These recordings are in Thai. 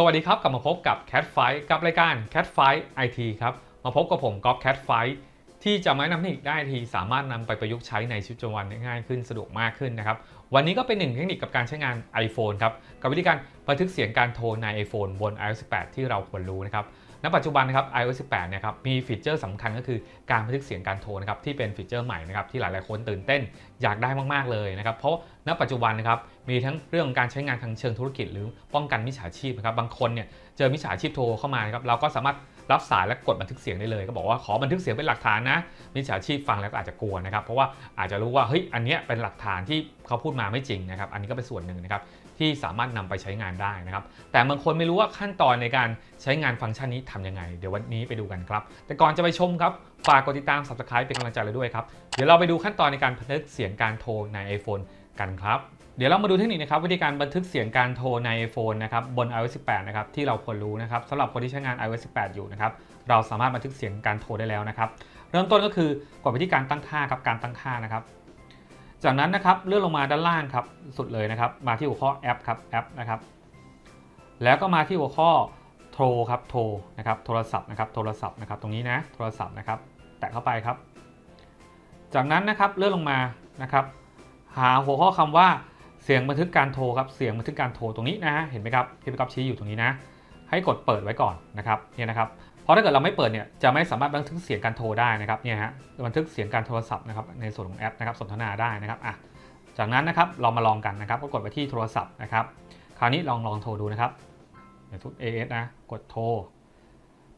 สวัสดีครับ กลับมาพบกับ Cat Fight กับรายการ Cat Fight IT ครับ มาพบกับผมก๊อฟ Cat Fight ที่จะมาแนะนำเทคนิคได้ทีสามารถนำไปประยุกต์ใช้ในชีวิตประจำวันได้ง่ายขึ้นสะดวกมากขึ้นนะครับ วันนี้ก็เป็นหนึ่งเทคนิคกับการใช้งาน iPhone ครับ กับวิธีการบันทึกเสียงการโทรใน iPhone บน iOS 18 ที่เราควรรู้นะครับ ณปัจจุบันนะครับ iOS 18เนี่ยครับมีฟีเจอร์สำคัญก็คือการบันทึกเสียงการโทรนะครับที่เป็นฟีเจอร์ใหม่นะครับที่หลายๆคนตื่นเต้นอยากได้มากๆเลยนะครับเพราะณปัจจุบันนะครับมีทั้งเรื่องของการใช้งานทางเชิงธุรกิจ หรือป้องกันมิจฉาชีพนะครับบางคนเนี่ยเจอมิจฉาชีพโทรเข้ามานะครับเราก็สามารถรับสายและกดบันทึกเสียงได้เลย ก็บอกว่าขอบันทึกเสียงเป็นหลักฐานนะมิจฉาชีพฟังแล้วก็อาจจะกลัวนะครับเพราะว่าอาจจะรู้ว่าเฮ้ยอันเนี้ยเป็นหลักฐานที่เขาพูดมาไม่จริงนะครับอันนี้ก็เป็นส่วนหนึ่งนะครับ ที่สามารถนำไปใช้งานได้นะครับ แต่บางคนไม่รู้ว่าขั้นตอนในการใช้งานฟังก์ชันนี้ทำยังไง เดี๋ยววันนี้ไปดูกันครับ แต่ก่อนจะไปชมครับ ฝากกดติดตาม subscribe เป็นกำลังใจเลยด้วยครับ เดี๋ยวเราไปดูขั้นตอนในการบันทึกเสียงการโทรใน iPhone กันครับ เดี๋ยวเรามาดูเทคนิคนะครับวิธีการบันทึกเสียงการโทรใน iPhone นะครับบน iOS 18 นะครับที่เราควรรู้นะครับสำหรับคนที่ใช้งาน iOS 18 อยู่นะครับเราสามารถบันทึกเสียงการโทรได้แล้วนะครับเริ่มต้นก็คือกดไปที่การตั้งค่าครับการตั้งค่านะครับ จากนั้นนะครับเลื่อนลงมาด้านล่างครับสุดเลยนะครับ มาที่หัวข้อแอปครับแอปนะครับแล้วก็มาที่หัวข้อโทรครับโทรนะครับโทรศัพท์นะครับโทรศัพท์นะครับตรงนี้นะโทรศัพท์นะครับแตะเข้าไปครับ จากนั้นนะครับเลื่อนลงมานะครับ หาหัวข้อคำว่าเสียงบันทึกการโทรครับเสียงบันทึกการโทรตรงนี้นะฮะเห็นไหมครับที่พี่ก๊อฟชี้อยู่ตรงนี้นะ ให้กดเปิดไว้ก่อนนะครับเนี่ยนะครับ ราะถ้าเกิดเราไม่เปิดเนี่ยจะไม่สามารถบันทึกเสียงการโทรได้นะครับเนี่ยฮะบันทึกเสียงการโทรศัพท์นะครับในส่วนของแอปนะครับสนทนาได้นะครับอะจากนั้นนะครับเรามาลองกันนะครับก็กดไปที่โทรศัพท์นะครับคราวนี้ลองลองโทรดูนะครับเดี๋ยวทุก AS นะกดโทร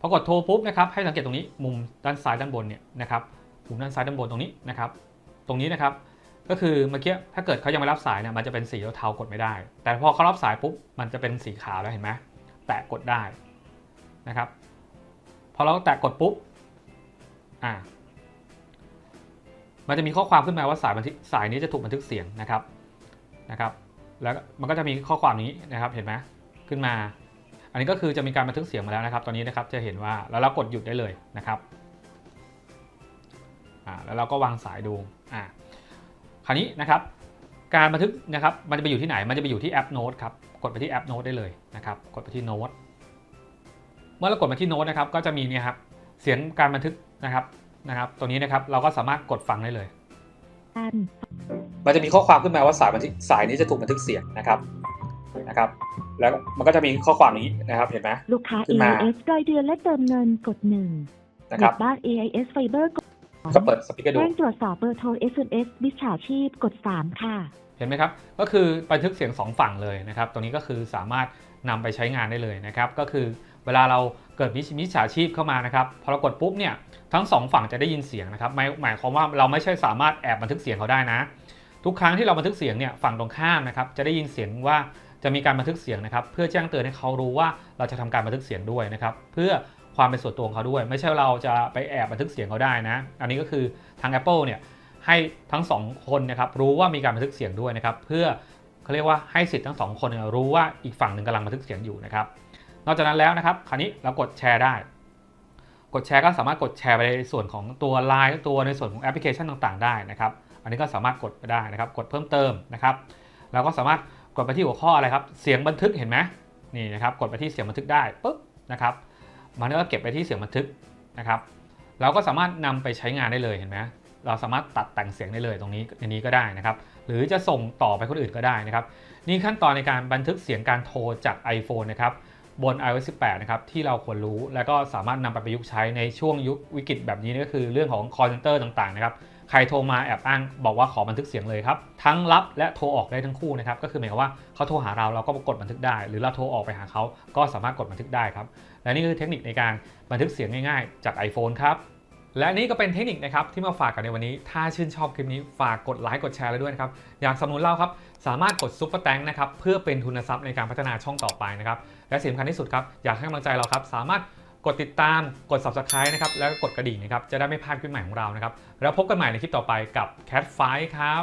พอกดโทรปุ๊บนะครับให้สังเกตตรงนี้มุมด้านซ้ายด้านบนเนี่ยนะครับมุมด้านซ้ายด้านบนตรงนี้นะครับตรงนี้นะครับก็คือเมื่อกี้ถ้าเกิดเขายังไม่รับสายเนี่ยมันจะเป็นสีเทาๆกดไม่ได้ แต่พอเขารับสายปุ๊บมันจะเป็นสีขาวแล้วเห็นไหมแตะกดได้นะครับ อเราแตะกดปุ๊บอ่ามันจะมีข้อความขึ้นมาว่าสายบันทึกสายนี้จะถูกบันทึกเสียงนะครับนะครับ แล้วมันก็จะมีข้อความนี้นะครับเห็นไหมขึ้นมา อันนี้ก็คือจะมีการบันทึกเสียงมาแล้วนะครับ ตอนนี้นะครับจะเห็นว่าแล้วเรากดหยุดได้เลยนะครับอ่าแล้วเราก็วางสายดูอ่าคราวนี้นะครับการบันทึกนะครับมันจะไปอยู่ที่ไหน มันจะไปอยู่ที่แอปโน้ตครับ กดไปที่แอปโน้ตได้เลยนะครับ กดไปที่โน้ต เมื่อเรากดมาที่โน้ตนะครับก็จะมีเนี่ยครับเสียงการบันทึกนะครับนะครับ ตัวนี้นะครับเราก็สามารถกดฟังได้เลยอันมันจะมีข้อความขึ้นมาว่าสายบันทึกสายนี้จะถูกบันทึกเสียงนะครับนะครับ แล้วมันก็จะมีข้อความนี้นะครับเห็นไหมลูกค้าขึ้นมา AIS รายเดือนและเติมเงินกด1นะเน็ครับตบ้าน AIS Fiber กดก็เปิดสปีกเกอร์ดูแจ้งตรวจสอบเบอร์โทร SMS วิชาชีพกด 3 ค่ะ เห็นไหมครับ ก็คือบันทึกเสียง 2 ฝั่งเลยนะครับ ตรงนี้ก็คือสามารถนำไปใช้งานได้เลยนะครับ ก็คือ เวลาเราเกิดมิจฉาชีพเข้ามานะครับพอเรากดปุ๊บเนี่ยทั้งสองฝั่งจะได้ยินเสียงนะครับหมายหมายความว่าเราไม่ใช่สามารถแอบบันทึกเสียงเขาได้นะ ทุกครั้งที่เราบันทึกเสียงเนี่ยฝั่งตรงข้ามนะครับจะได้ยินเสียงว่าจะมีการบันทึกเสียงนะครับ เพื่อแจ้งเตือนให้เขารู้ว่าเราจะทำการบันทึกเสียงด้วยนะครับ เพื่อความเป็นส่วนตัวของเขาด้วย ไม่ใช่เราจะไปแอบบันทึกเสียงเขาได้นะ อันนี้ก็คือทาง Apple เนี่ยให้ทั้งสองคนนะครับรู้ว่ามีการบันทึกเสียงด้วยนะครับ เพื่อเขาเรียกว่าให้สิทธิ์ทั้งสองคนรู้ว่าอีกฝั่งหนึ่งกำลังบันทึกเสียงอยู่นะครับ นอกจากนั้นแล้วนะครับคราวนี้เรากดแชร์ได้ กดแชร์ก็สามารถกดแชร์ไปในส่วนของตัว Line ตัวในส่วนของแอปพลิเคชันต่างๆ ได้นะครับอันนี้ก็สามารถกดไปได้นะครับ กดเพิ่มเติมนะครับแล้วก็สามารถกดไปที่หัวข้ออะไรครับ เสียงบันทึกเห็นไหมนี่นะครับ กดไปที่เสียงบันทึกได้ปุ๊บนะครับ มันก็เก็บไปที่เสียงบันทึกนะครับ เราก็สามารถนำไปใช้งานได้เลยเห็นไหมเราสามารถตัดแต่งเสียงได้เลยตรงนี้ในนี้ก็ได้นะครับ หรือจะส่งต่อไปคนอื่นก็ได้นะครับ นี่ขั้นตอนในการบันทึกเสียงการโทรจาก iPhone นะครับ บน iOS 18 นะครับ ที่เราควรรู้ และก็สามารถนำไปประยุกต์ใช้ในช่วงยุควิกฤตแบบนี้ก็คือเรื่องของ call center ต่างๆ นะครับ ใครโทรมาแอบอ้างบอกว่าขอบันทึกเสียงเลยครับ ทั้งรับและโทรออกได้ทั้งคู่นะครับ ก็คือหมายความว่าเขาโทรหาเราเราก็กดบันทึกได้ หรือเราโทรออกไปหาเขาก็สามารถกดบันทึกได้ครับ และนี่คือเทคนิคในการบันทึกเสียงง่ายๆ จาก iPhone ครับ และนี่ก็เป็นเทคนิคนะครับที่มาฝากกันในวันนี้ ถ้าชื่นชอบคลิปนี้ฝากกดไลค์กดแชร์เลยด้วยนะครับ อยากสนับสนุนเราครับสามารถกดซุปเปอร์แตงนะครับเพื่อเป็นทุนทรัพย์ในการพัฒนาช่องต่อไปนะครับ และสิ่งสำคัญที่สุดครับอยากให้กำลังใจเราครับสามารถกดติดตามกด subscribe นะครับแล้วก็กดกระดิ่งนะครับจะได้ไม่พลาดคลิปใหม่ของเรานะครับแล้วพบกันใหม่ในคลิปต่อไปกับ Cat Fight ครับ